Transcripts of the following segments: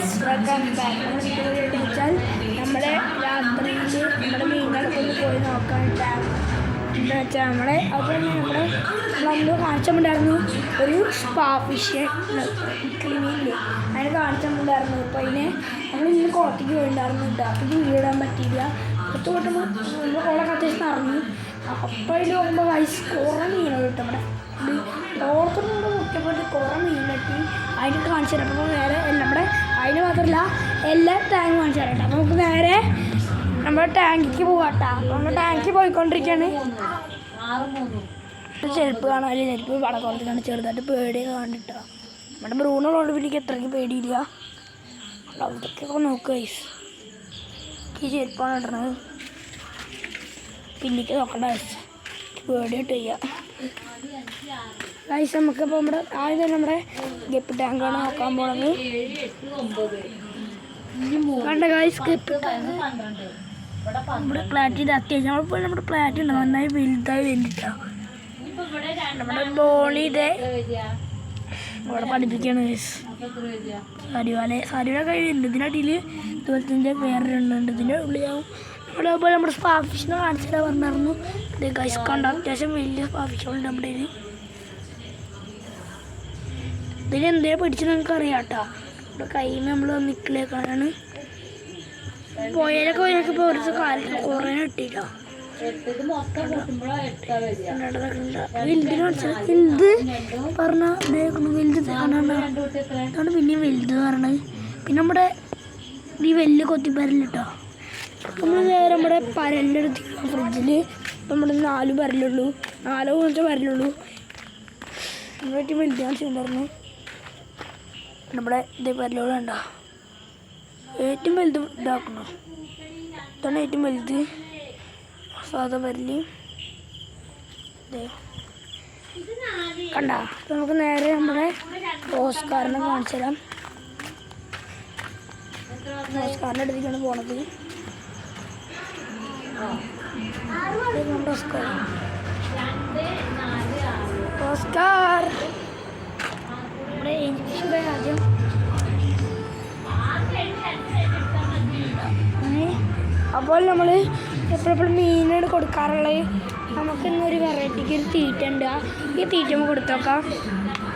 Back വെച്ചാൽ നമ്മളെ രാത്രിയിൽ നമ്മുടെ മീനുകളൊക്കെ ഒന്ന് പോയി നോക്കാൻ ടാങ്ക് എന്താ വെച്ചാൽ നമ്മളെ അപ്പോൾ നമ്മുടെ നമ്മളന്ന് കാണിച്ചുണ്ടായിരുന്നു ഒരു സ്പാ ഫിഷ് ക്ലിനിക്കില്ലേ അതിനെ കാണിച്ചുണ്ടായിരുന്നു അപ്പോൾ അതിനെ നമ്മൾ ഇന്ന് കോട്ടയ്ക്ക് പോയിട്ടുണ്ടായിരുന്നു കേട്ടോ. അപ്പോൾ ഇത് വീടാൻ പറ്റിയില്ല. കുറച്ച് കൂട്ടുമ്പോൾ നമ്മൾ കുറെ കത്തിച്ച് നിറഞ്ഞു അപ്പോൾ അതിൽ നോക്കുമ്പോൾ വയസ്സ് കുറേ മീനുകൾ കിട്ടും. അവിടെ ഓർത്തുകൊണ്ട് മുറ്റപ്പെട്ട് കുറേ മീൻ കിട്ടി. അതിന് കാണിച്ചു തരാം. എല്ലാ ടാങ്ക് കാണിച്ചു തരാം അപ്പോൾ നമുക്ക് നേരെ നമ്മുടെ ടാങ്കിക്ക് പോകാട്ടോ അപ്പോൾ നമ്മൾ ടാങ്കിൽ പോയിക്കൊണ്ടിരിക്കുകയാണ് ചെരുപ്പ് കാണാൻ ചെരുപ്പ് വടക്കുളത്തിലാണ് ചെറുതായിട്ട് പേടിയൊക്കെ കണ്ടിട്ടോ. നമ്മുടെ പിന്നെ എനിക്ക് എത്രയ്ക്ക് പേടിയില്ല. അവിടേക്കൊക്കെ നോക്കുക ഈ ചെരുപ്പാണ് ഇടണത് പിന്നിക്ക് നോക്കണ്ട പേടിയിട്ട് ചെയ്യാം ഗൈസ് നമുക്കിപ്പോൾ നമ്മുടെ ആദ്യം നമ്മുടെ ഗപ്പ് ടാങ്കാണ് നോക്കാൻ പോണത്. കണ്ട ടാങ്ക് നമ്മുടെ പ്ലാറ്റിന്റെ അത്യാവശ്യം. നമ്മളിപ്പോൾ നമ്മുടെ പ്ലാറ്റ് ഉണ്ട് നന്നായി വലുതായി വേണ്ടിട്ടാ നമ്മുടെ ബോളി ഇവിടെ പഠിപ്പിക്കുകയാണ് ഗൈസ് സരിവാലെ സരിയുടെ കഴിയുന്നുണ്ട്. ഇതിനടിയിൽ ഇതുപോലത്തെ വേറെ ഇതിന്റെ ഉള്ളിലാവും. നമ്മുടെ അതുപോലെ നമ്മുടെ സ്പാ കാണിച്ചാൽ പറഞ്ഞായിരുന്നു. ഇത് ഗൈസ് കണ്ട? അത്യാവശ്യം വലിയ സ്പാഫിഷുണ്ട് നമ്മുടെ ഇതിൽ ഇതിന് എന്തേ പിടിച്ചെന്ന് നമുക്ക് അറിയാം കേട്ടോ. ഇവിടെ കയ്യിൽ നമ്മൾ പോയാലൊക്കെ പോയാലൊക്കെ ഇപ്പോൾ ഒരു കാലത്ത് കുറേ കിട്ടിയിട്ടോ. വലുത് പറഞ്ഞ വലുത് അതാണ് പിന്നെയും വലുത് പറഞ്ഞത് പിന്നെ നമ്മുടെ ഈ വലിയ കൊത്തിപ്പരലിട്ടോ നമ്മൾ നേരെ നമ്മുടെ പരലെടുത്ത് ഫ്രിഡ്ജിൽ നമ്മുടെ നാല് പരലുള്ളൂ നാലോ കുറച്ച് പരലുള്ളൂ നമ്മളെ ഏറ്റവും പറഞ്ഞു നമ്മുടെ ഇതേ പരലുകൾ ഉണ്ടോ ഏറ്റവും വലുത് ഇതാക്കണം ഇതാണ് ഏറ്റവും വലുത്. സാധാ പരൽ. കണ്ട? നമുക്ക് നേരെ നമ്മുടെ ഓസ്കാറിനെ കാണിച്ചു തരാം. ഓസ്കാറിന്റെ അടുത്തേക്കാണ് പോണത്. ഓസ്കാർ. ഓസ്കാർ. നമ്മുടെ ഇഞ്ചക്ഷൻ അപ്പോൾ നമ്മൾ എപ്പോഴെപ്പോഴും മീനാണ് കൊടുക്കാറുള്ളത്. നമുക്ക് ഇന്നൊരു വെറൈറ്റിക്ക് ഒരു തീറ്റ ഉണ്ട്. ഈ തീറ്റ നമുക്ക് കൊടുത്തോക്കാം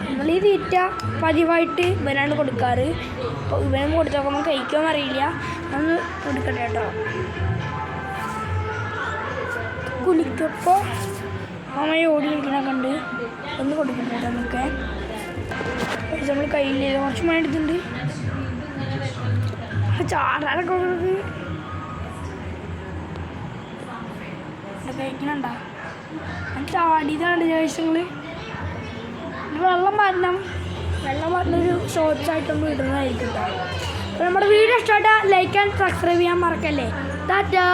നമ്മൾ ഈ തീറ്റ പതിവായിട്ട് ഇവനാണ് കൊടുക്കാറ്. അപ്പോൾ ഇവനും കൊടുത്തു നോക്കുമ്പോൾ കഴിക്കാൻ അറിയില്ല ഒന്ന് കൊടുക്കട്ടെ കേട്ടോ. കുളിക്കപ്പോൾ അമ്മ ഓടി കളിക്കണൊക്കെ ഉണ്ട് ഒന്ന് കൊടുക്കട്ടെ കേട്ടോ നമുക്ക്. നമ്മൾ കയ്യിൽ കുറച്ച് മണി എടുത്തിട്ടുണ്ട്. ചാടാനൊക്കെ ഉള്ളത് ഞാൻ ചാടിയതാണ് ദിവസങ്ങൾ വെള്ളം മാറ്റണം വെള്ളം മരണൊരു ഷോർട്സ് ആയിട്ടൊന്നും ഇടുന്നതായിരിക്കും അപ്പോൾ നമ്മുടെ വീഡിയോ ഇഷ്ടമായിട്ട് ലൈക്ക് ആൻഡ് സബ്സ്ക്രൈബ് ചെയ്യാൻ മറക്കല്ലേ. ടാറ്റാ.